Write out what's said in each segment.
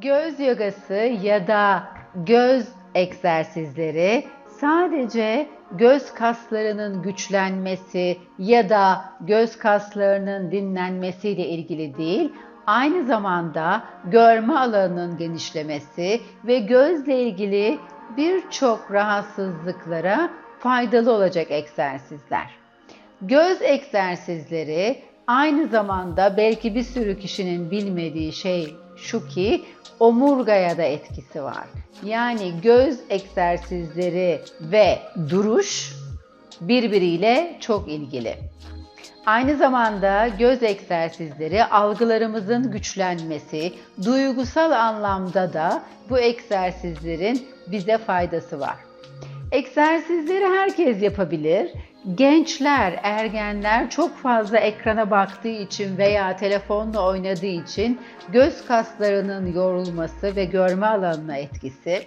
Göz yogası ya da göz egzersizleri sadece göz kaslarının güçlenmesi ya da göz kaslarının dinlenmesiyle ilgili değil, aynı zamanda görme alanının genişlemesi ve gözle ilgili birçok rahatsızlıklara faydalı olacak egzersizler. Göz egzersizleri aynı zamanda belki bir sürü kişinin bilmediği şey şu ki omurgaya da etkisi var. Yani göz egzersizleri ve duruş birbiriyle çok ilgili. Aynı zamanda göz egzersizleri algılarımızın güçlenmesi, duygusal anlamda da bu egzersizlerin bize faydası var. Egzersizleri herkes yapabilir. Gençler, ergenler çok fazla ekrana baktığı için veya telefonla oynadığı için göz kaslarının yorulması ve görme alanına etkisi.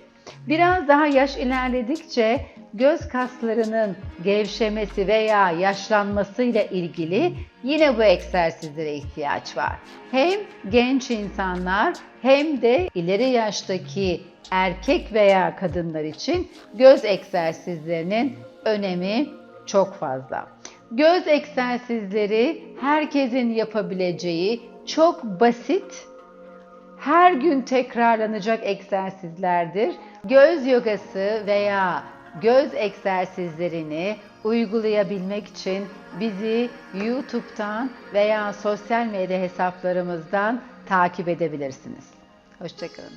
Biraz daha yaş ilerledikçe göz kaslarının gevşemesi veya yaşlanmasıyla ilgili yine bu egzersizlere ihtiyaç var. Hem genç insanlar hem de ileri yaştaki erkek veya kadınlar için göz egzersizlerinin önemi çok fazla. Göz egzersizleri herkesin yapabileceği çok basit, her gün tekrarlanacak egzersizlerdir. Göz yogası veya göz egzersizlerini uygulayabilmek için bizi YouTube'dan veya sosyal medya hesaplarımızdan takip edebilirsiniz. Hoşçakalın.